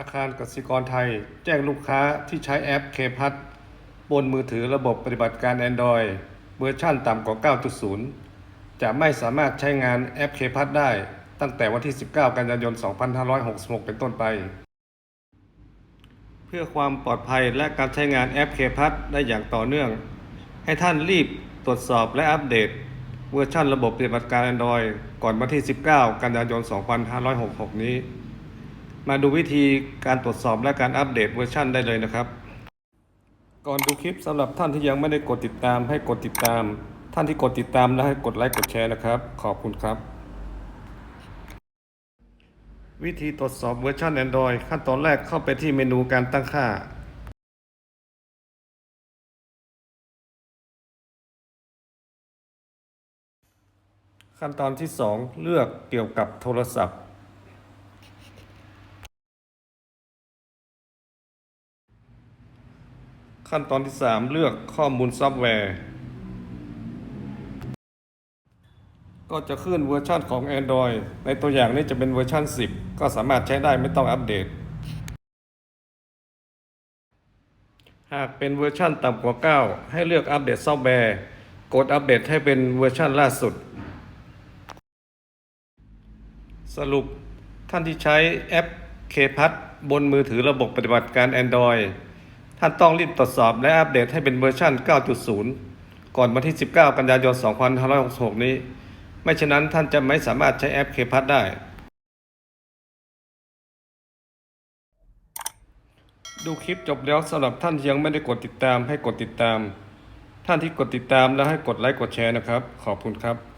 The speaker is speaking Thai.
นาคารกสิกรไทย แจ้งลูกค้าที่ใช้แอป k p a s บนมือถือระบบปฏิบัติการ Android เวอร์ชันต่ำกว่า 9.0 จะไม่สามารถใช้งานแอป k p a s ได้ตั้งแต่วันที่ 19 กันยายน 2566 เป็นต้นไป เพื่อความปลอดภัยและการใช้งานแอป k p a s ได้อย่างต่อเนื่อง ให้ท่านรีบตรวจสอบและอัปเดต เวอร์ชันระบบปฏิบัติการ Android ก่อนวันที่ 19 กันยายน 2566 นี้ มาดูวิธีการตรวจสอบและการอัปเดตเวอร์ชันได้เลยนะครับ ก่อนดูคลิปสำหรับท่านที่ยังไม่ได้กดติดตามให้กดติดตาม ท่านที่กดติดตามและให้กดไลค์กดแชร์นะครับ ขอบคุณครับ วิธีตรวจสอบเวอร์ชัน Android ขั้นตอนแรกเข้าไปที่เมนูการตั้งค่าขั้นตอนที่ 2 เลือกเกี่ยวกับโทรศัพท์ ขั้นตอนที่ 3 เลือกข้อมูลซอฟต์แวร์ ก็จะขึ้นเวอร์ชันของ Android ในตัวอย่างนี้จะเป็นเวอร์ชัน10 ก็สามารถใช้ได้ไม่ต้องอัปเดต หากเป็นเวอร์ชันต่ำกว่า 9 ให้เลือกอัปเดตซอฟต์แวร์ กดอัปเดตให้เป็นเวอร์ชันล่าสุด สรุปท่านที่ใช้แอป k p a s บนมือถือระบบปฏิบัติการ Android ท่านต้องรีบตรวจสอบและอัปเดตให้เป็นเวอร์ชัน 9.0 ก่อนวันที่ 19 กันยายน 2566 นี้ ไม่ฉะนั้นท่านจะไม่สามารถใช้แอป k p a s ได้ ดูคลิปจบแล้วสำหรับท่านที่ยังไม่ได้กดติดตามให้กดติดตาม ท่านที่กดติดตามแล้วให้กดไลค์กดแชร์นะครับ ขอบคุณครับ